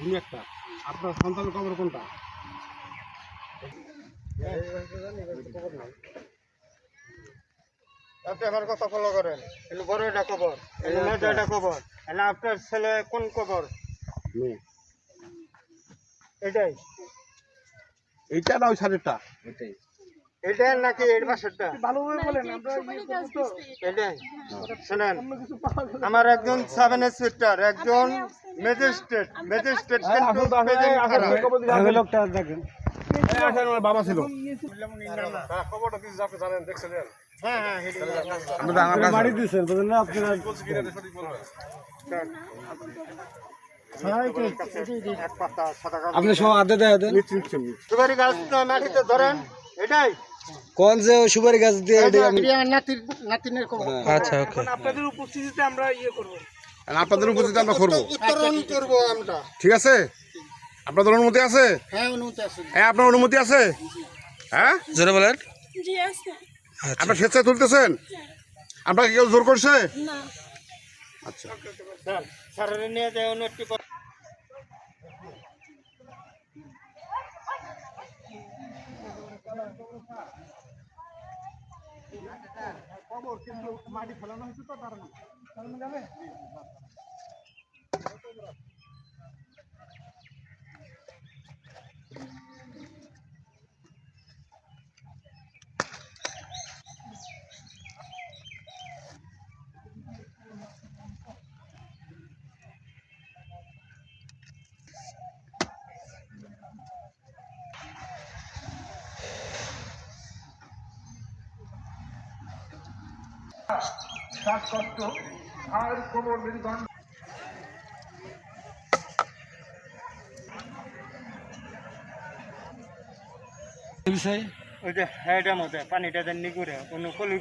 ভূমি একটা। আপনার সন্তানের কবর কোনটা? আপনি আমার কথা ফলো করেন। এলো বড় এটা কবর এলো মেজো এটা কবর। এলো আপনার ছেলে কোন কবর? এটাই। এইটা না ওই সাড়েটা এটাই। নাকি এর পাশেরটা? গাছ দিছে এটাই শুনেন আমার একজন সাব ইন্সপেক্টর একজন ম্যাজিস্ট্রেট ম্যাজিস্ট্রেট কিন্তু প্রেজেন্ট খারাপ। বাবা ছিল। হ্যাঁ হ্যাঁ হেঁটে দিয়েছেন বুঝলেন না আপনারা এক পাতা সাদা কাগজ। আপনি সব আদে দেয় দেন। সুপারি গাছ মাটিতে ধরেন এটাই। কোন যে ওই সুপারি গাছ দিয়ে এটি আমি এটা আমার নাতির নাতিনের কবর আচ্ছা ওকে। আপনাদের উপস্থিতি আমরা করব। উত্তরণ করব আমরা। ঠিক আছে? আপনাদের অনুমতি আছে? হ্যাঁ অনুমতি আছে। হ্যাঁ আপনার অনুমতি আছে? হ্যাঁ? জোরে বলেন। জি আছে। আপনার স্বেচ্ছায় তুলতেছেন? আপনাকে কেউ জোর করছে? না। আচ্ছা। স্যার স্যারের নিয়ে কবর কিন্তু মাটি ফেলানো হয়েছে তো তার মানে। মানে যাবে? যায় অন্য একটি পর- বিষয়? ওই যে হেডের মধ্যে পানিটা নিগুড়ে অন্য কলু